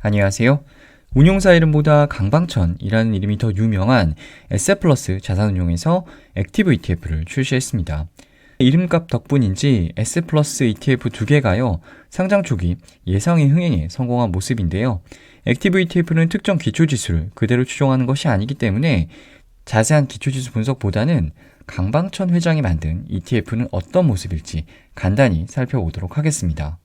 안녕하세요. 운용사 이름보다 강방천이라는 이름이 더 유명한 에세플러스 자산운용에서 액티브 ETF를 출시했습니다. 이름값 덕분인지 S플러스 ETF 두 개가요, 상장 초기 예상의 흥행에 성공한 모습인데요. 액티브 ETF는 특정 기초지수를 그대로 추종하는 것이 아니기 때문에 자세한 기초지수 분석보다는 강방천 회장이 만든 ETF는 어떤 모습일지 간단히 살펴보도록 하겠습니다.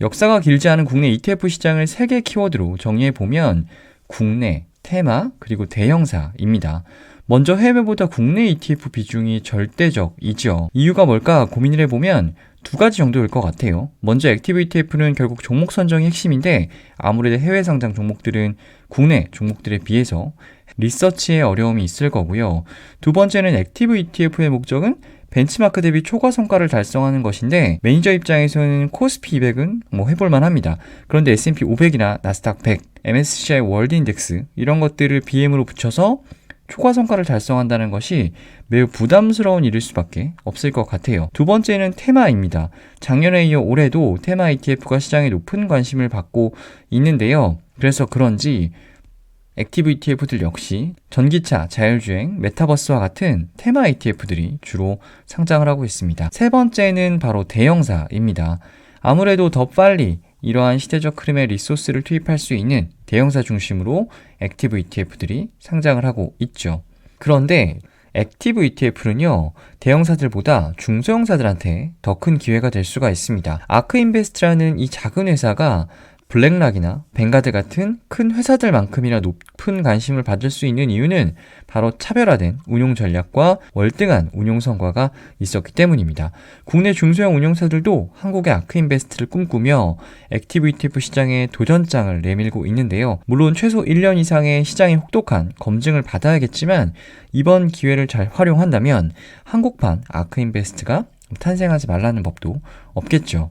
역사가 길지 않은 국내 ETF 시장을 세 개 키워드로 정리해 보면 국내, 테마, 그리고 대형사입니다. 먼저 해외보다 국내 ETF 비중이 절대적이죠. 이유가 뭘까 고민을 해보면 두 가지 정도일 것 같아요. 먼저 액티브 ETF는 결국 종목 선정이 핵심인데 아무래도 해외 상장 종목들은 국내 종목들에 비해서 리서치에 어려움이 있을 거고요. 두 번째는 액티브 ETF의 목적은 벤치마크 대비 초과 성과를 달성하는 것인데 매니저 입장에서는 코스피 200은 뭐 해볼만 합니다. 그런데 S&P 500이나 나스닥 100, MSCI 월드 인덱스 이런 것들을 BM으로 붙여서 초과 성과를 달성한다는 것이 매우 부담스러운 일일 수밖에 없을 것 같아요. 두 번째는 테마입니다. 작년에 이어 올해도 테마 ETF가 시장에 높은 관심을 받고 있는데요. 그래서 그런지 액티브 ETF들 역시 전기차, 자율주행, 메타버스와 같은 테마 ETF들이 주로 상장을 하고 있습니다. 세 번째는 바로 대형사입니다. 아무래도 더 빨리 이러한 시대적 흐름의 리소스를 투입할 수 있는 대형사 중심으로 액티브 ETF들이 상장을 하고 있죠. 그런데 액티브 ETF는요, 대형사들보다 중소형사들한테 더 큰 기회가 될 수가 있습니다. 아크인베스트라는 이 작은 회사가 블랙락이나 뱅가드 같은 큰 회사들만큼이나 높은 관심을 받을 수 있는 이유는 바로 차별화된 운용 전략과 월등한 운용 성과가 있었기 때문입니다. 국내 중소형 운용사들도 한국의 아크인베스트를 꿈꾸며 액티브 ETF 시장에 도전장을 내밀고 있는데요. 물론 최소 1년 이상의 시장의 혹독한 검증을 받아야겠지만 이번 기회를 잘 활용한다면 한국판 아크인베스트가 탄생하지 말라는 법도 없겠죠.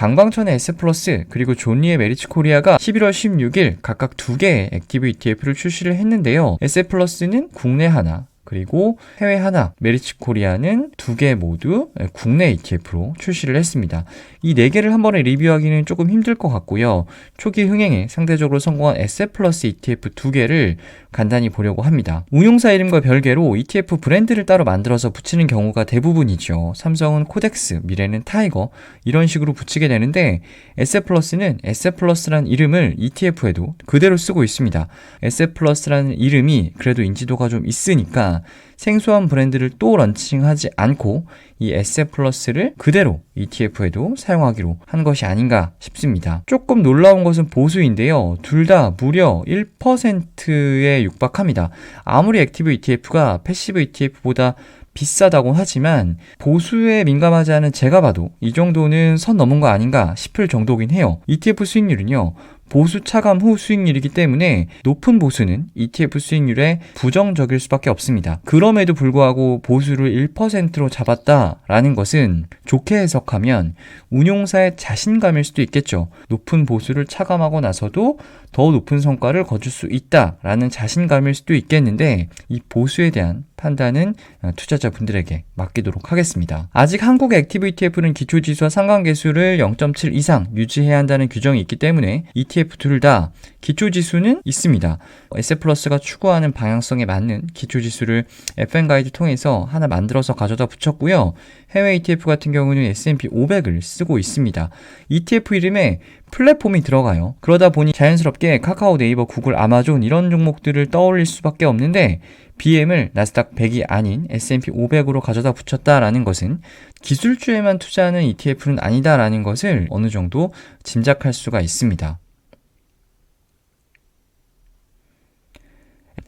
강방천의 S플러스 그리고 존리의 메리츠 코리아가 11월 16일 각각 두 개의 액티브 ETF를 출시를 했는데요. S플러스는 국내 하나, 그리고 해외 하나, 메리츠 코리아는 두 개 모두 국내 ETF로 출시를 했습니다. 이 네 개를 한 번에 리뷰하기는 조금 힘들 것 같고요. 초기 흥행에 상대적으로 성공한 SF 플러스 ETF 두 개를 간단히 보려고 합니다. 운용사 이름과 별개로 ETF 브랜드를 따로 만들어서 붙이는 경우가 대부분이죠. 삼성은 코덱스, 미래는 타이거 이런 식으로 붙이게 되는데 SF 플러스는 SF 플러스란 이름을 ETF에도 그대로 쓰고 있습니다. SF 플러스라는 이름이 그래도 인지도가 좀 있으니까 생소한 브랜드를 또 런칭하지 않고 이 SF 플러스를 그대로 ETF에도 사용하기로 한 것이 아닌가 싶습니다. 조금 놀라운 것은 보수인데요. 둘 다 무려 1%에 육박합니다. 아무리 액티브 ETF가 패시브 ETF보다 비싸다고 하지만 보수에 민감하지 않은 제가 봐도 이 정도는 선 넘은 거 아닌가 싶을 정도긴 해요. ETF 수익률은요. 보수 차감 후 수익률이기 때문에 높은 보수는 ETF 수익률에 부정적일 수밖에 없습니다. 그럼에도 불구하고 보수를 1%로 잡았다라는 것은 좋게 해석하면 운용사의 자신감일 수도 있겠죠. 높은 보수를 차감하고 나서도 더 높은 성과를 거둘 수 있다라는 자신감일 수도 있겠는데 이 보수에 대한 판단은 어, 투자자분들에게 맡기도록 하겠습니다. 아직 한국 액티브 ETF는 기초 지수와 상관계수를 0.7 이상 유지해야 한다는 규정이 있기 때문에 ETF 둘 다 기초 지수는 있습니다. S플러스가 추구하는 방향성에 맞는 기초 지수를 FN 가이드 통해서 하나 만들어서 가져다 붙였고요. 해외 ETF 같은 경우는 S&P 500을 쓰고 있습니다. ETF 이름에 플랫폼이 들어가요. 그러다 보니 자연스럽게 카카오, 네이버, 구글, 아마존 이런 종목들을 떠올릴 수밖에 없는데 BM을 나스닥 100이 아닌 S&P 500으로 가져다 붙였다라는 것은 기술주에만 투자하는 ETF는 아니다라는 것을 어느 정도 짐작할 수가 있습니다.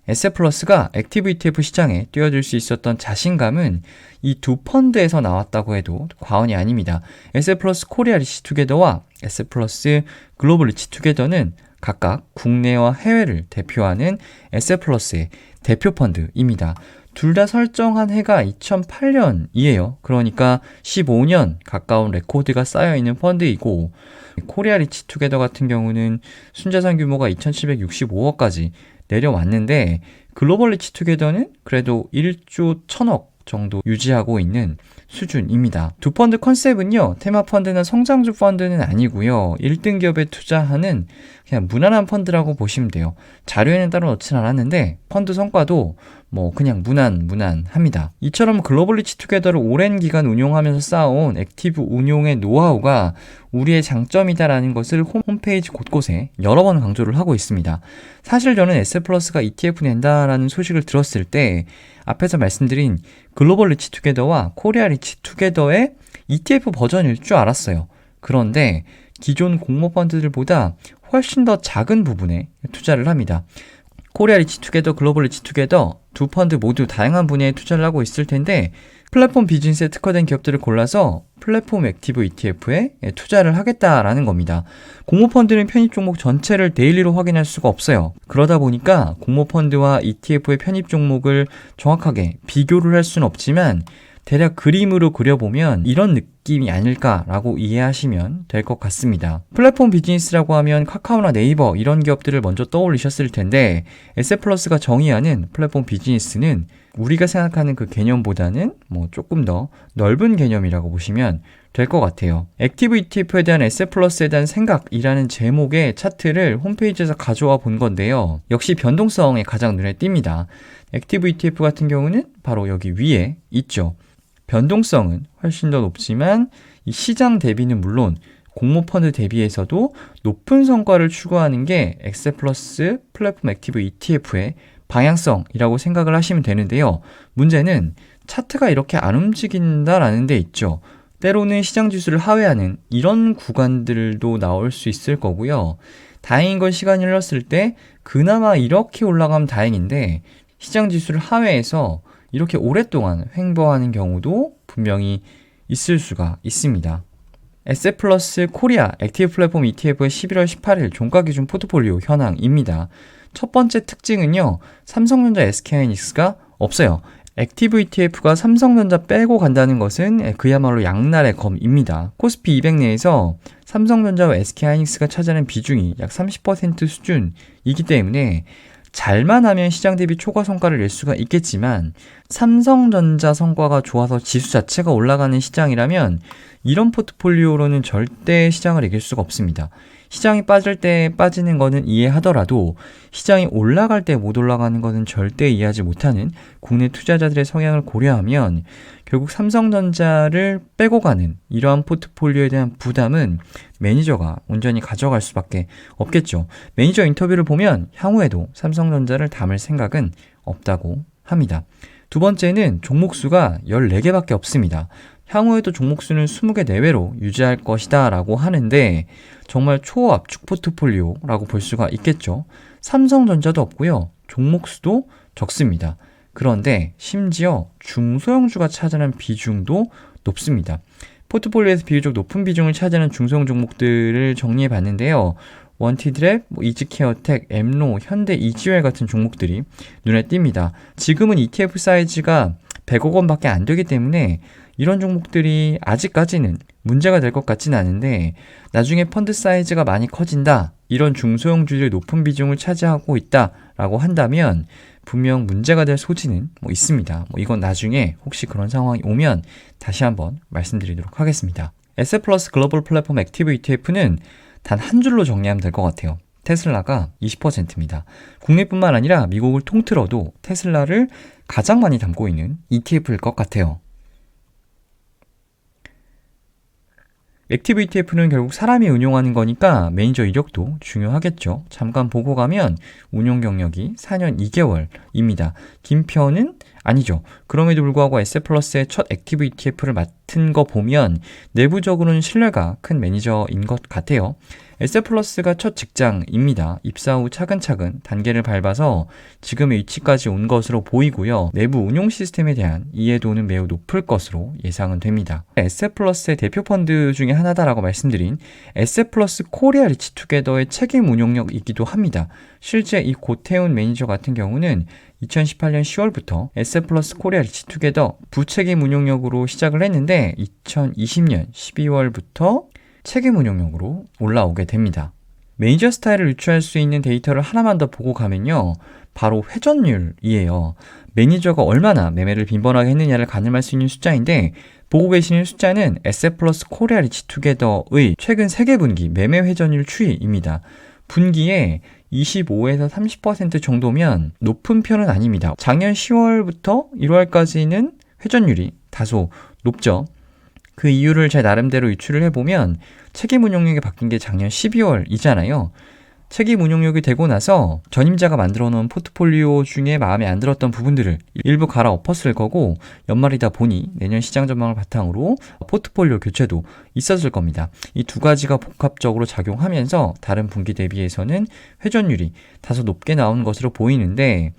S플러스가 액티브 ETF 시장에 뛰어들 수 있었던 자신감은 이 두 펀드에서 나왔다고 해도 과언이 아닙니다. S플러스 코리아 리치 투게더와 S플러스 글로벌 리치 투게더는 각각 국내와 해외를 대표하는 S플러스의 대표 펀드입니다. 둘 다 설정한 해가 2008년이에요. 그러니까 15년 가까운 레코드가 쌓여 있는 펀드이고 코리아 리치 투게더 같은 경우는 순자산 규모가 2,765억까지 내려왔는데 글로벌 리치 투게더는 그래도 1조 1천억 정도 유지하고 있는 수준입니다. 두 펀드 컨셉은요, 테마 펀드나 성장주 펀드는 아니고요. 1등 기업에 투자하는 그냥 무난한 펀드라고 보시면 돼요. 자료에는 따로 넣진 않았는데 펀드 성과도 뭐 그냥 무난 무난합니다. 이처럼 글로벌 리치 투게더를 오랜 기간 운용하면서 쌓아온 액티브 운용의 노하우가 우리의 장점이다라는 것을 홈페이지 곳곳에 여러 번 강조를 하고 있습니다. 사실 저는 S플러스가 ETF 낸다라는 소식을 들었을 때 앞에서 말씀드린 글로벌 리치 투게더와 코리아 리치 투게더의 ETF 버전일 줄 알았어요. 그런데 기존 공모 펀드들보다 훨씬 더 작은 부분에 투자를 합니다. 코리아 리치 투게더, 글로벌 리치 투게더 두 펀드 모두 다양한 분야에 투자를 하고 있을 텐데 플랫폼 비즈니스에 특화된 기업들을 골라서 플랫폼 액티브 ETF에 투자를 하겠다라는 겁니다. 공모펀드는 편입 종목 전체를 데일리로 확인할 수가 없어요. 그러다 보니까 공모펀드와 ETF의 편입 종목을 정확하게 비교를 할 수는 없지만 대략 그림으로 그려보면 이런 느낌이 아닐까라고 이해하시면 될 것 같습니다. 플랫폼 비즈니스라고 하면 카카오나 네이버 이런 기업들을 먼저 떠올리셨을 텐데 에세플러스가 정의하는 플랫폼 비즈니스는 우리가 생각하는 그 개념보다는 뭐 조금 더 넓은 개념이라고 보시면 될 것 같아요. 액티브 ETF에 대한 에세 플러스에 대한 생각이라는 제목의 차트를 홈페이지에서 가져와 본 건데요. 역시 변동성에 가장 눈에 띕니다. 액티브 ETF 같은 경우는 바로 여기 위에 있죠. 변동성은 훨씬 더 높지만 이 시장 대비는 물론 공모 펀드 대비해서도 높은 성과를 추구하는 게 엑세플러스 플랫폼 액티브 ETF의 방향성이라고 생각을 하시면 되는데요. 문제는 차트가 이렇게 안 움직인다라는 데 있죠. 때로는 시장 지수를 하회하는 이런 구간들도 나올 수 있을 거고요. 다행인 건 시간이 흘렀을 때 그나마 이렇게 올라가면 다행인데 시장 지수를 하회해서 이렇게 오랫동안 횡보하는 경우도 분명히 있을 수가 있습니다. 에세플러스 코리아 액티브 플랫폼 ETF의 11월 18일 종가 기준 포트폴리오 현황입니다. 첫 번째 특징은요. 삼성전자 SK하이닉스가 없어요. 액티브 ETF가 삼성전자 빼고 간다는 것은 그야말로 양날의 검입니다. 코스피 200 내에서 삼성전자와 SK하이닉스가 차지하는 비중이 약 30% 수준이기 때문에 잘만 하면 시장 대비 초과 성과를 낼 수가 있겠지만 삼성전자 성과가 좋아서 지수 자체가 올라가는 시장이라면 이런 포트폴리오로는 절대 시장을 이길 수가 없습니다. 시장이 빠질 때 빠지는 거는 이해하더라도 시장이 올라갈 때 못 올라가는 거는 절대 이해하지 못하는 국내 투자자들의 성향을 고려하면 결국 삼성전자를 빼고 가는 이러한 포트폴리오에 대한 부담은 매니저가 온전히 가져갈 수밖에 없겠죠. 매니저 인터뷰를 보면 향후에도 삼성전자를 담을 생각은 없다고 합니다. 두 번째는 종목수가 14개밖에 없습니다. 향후에도 종목수는 20개 내외로 유지할 것이다 라고 하는데 정말 초압축 포트폴리오라고 볼 수가 있겠죠. 삼성전자도 없고요. 종목수도 적습니다. 그런데 심지어 중소형주가 차지하는 비중도 높습니다. 포트폴리오에서 비교적 높은 비중을 차지하는 중소형 종목들을 정리해 봤는데요. 원티드랩, 뭐 이지케어텍, 엠로, 현대, 이지웰 같은 종목들이 눈에 띕니다. 지금은 ETF 사이즈가 100억 원밖에 안 되기 때문에 이런 종목들이 아직까지는 문제가 될 것 같지는 않은데 나중에 펀드 사이즈가 많이 커진다. 이런 중소형주들이 높은 비중을 차지하고 있다라고 한다면 분명 문제가 될 소지는 뭐 있습니다. 뭐 이건 나중에 혹시 그런 상황이 오면 다시 한번 말씀드리도록 하겠습니다. 에세플러스 글로벌 플랫폼 액티브 ETF는 단 한 줄로 정리하면 될 것 같아요. 테슬라가 20%입니다. 국내뿐만 아니라 미국을 통틀어도 테슬라를 가장 많이 담고 있는 ETF일 것 같아요. 액티브 ETF는 결국 사람이 운용하는 거니까 매니저 이력도 중요하겠죠. 잠깐 보고 가면 운용 경력이 4년 2개월입니다. 긴 편은 아니죠. 그럼에도 불구하고 에세플러스의 첫 액티브 ETF를 맡은 거 보면 내부적으로는 신뢰가 큰 매니저인 것 같아요. 에세플러스가 첫 직장입니다. 입사 후 차근차근 단계를 밟아서 지금의 위치까지 온 것으로 보이고요. 내부 운용 시스템에 대한 이해도는 매우 높을 것으로 예상은 됩니다. 에세플러스의 대표 펀드 중에 하나다라고 말씀드린 에세플러스 코리아 리치 투게더의 책임 운용력이기도 합니다. 실제 이 고태훈 매니저 같은 경우는 2018년 10월부터 에세플러스 코리아 리치 투게더 부책임 운용력으로 시작을 했는데 2020년 12월부터 책임 운용용으로 올라오게 됩니다. 메이저 스타일을 유추할 수 있는 데이터를 하나만 더 보고 가면요. 바로 회전율이에요. 매니저가 얼마나 매매를 빈번하게 했느냐를 가늠할 수 있는 숫자인데 보고 계시는 숫자는 에세플러스 코리아 리치 투게더의 최근 세계 분기 매매 회전율 추이입니다. 분기에 25에서 30% 정도면 높은 편은 아닙니다. 작년 10월부터 1월까지는 회전율이 다소 높죠. 그 이유를 제 나름대로 유추를 해보면 책임 운용력이 바뀐 게 작년 12월이잖아요. 책임 운용력이 되고 나서 전임자가 만들어 놓은 포트폴리오 중에 마음에 안 들었던 부분들을 일부 갈아 엎었을 거고 연말이다 보니 내년 시장 전망을 바탕으로 포트폴리오 교체도 있었을 겁니다. 이 두 가지가 복합적으로 작용하면서 다른 분기 대비해서는 회전율이 다소 높게 나온 것으로 보이는데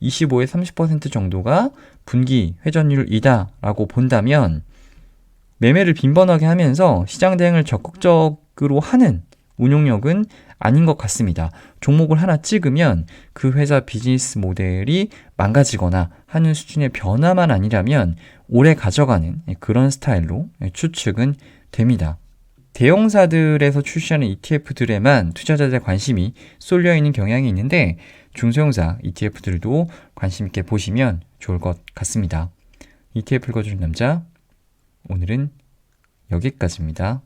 25에 30% 정도가 분기 회전율이다라고 본다면 매매를 빈번하게 하면서 시장 대응을 적극적으로 하는 운용력은 아닌 것 같습니다. 종목을 하나 찍으면 그 회사 비즈니스 모델이 망가지거나 하는 수준의 변화만 아니라면 오래 가져가는 그런 스타일로 추측은 됩니다. 대형사들에서 출시하는 ETF들에만 투자자들의 관심이 쏠려 있는 경향이 있는데 중소형사 ETF들도 관심 있게 보시면 좋을 것 같습니다. ETF 읽어주는 남자 오늘은 여기까지입니다.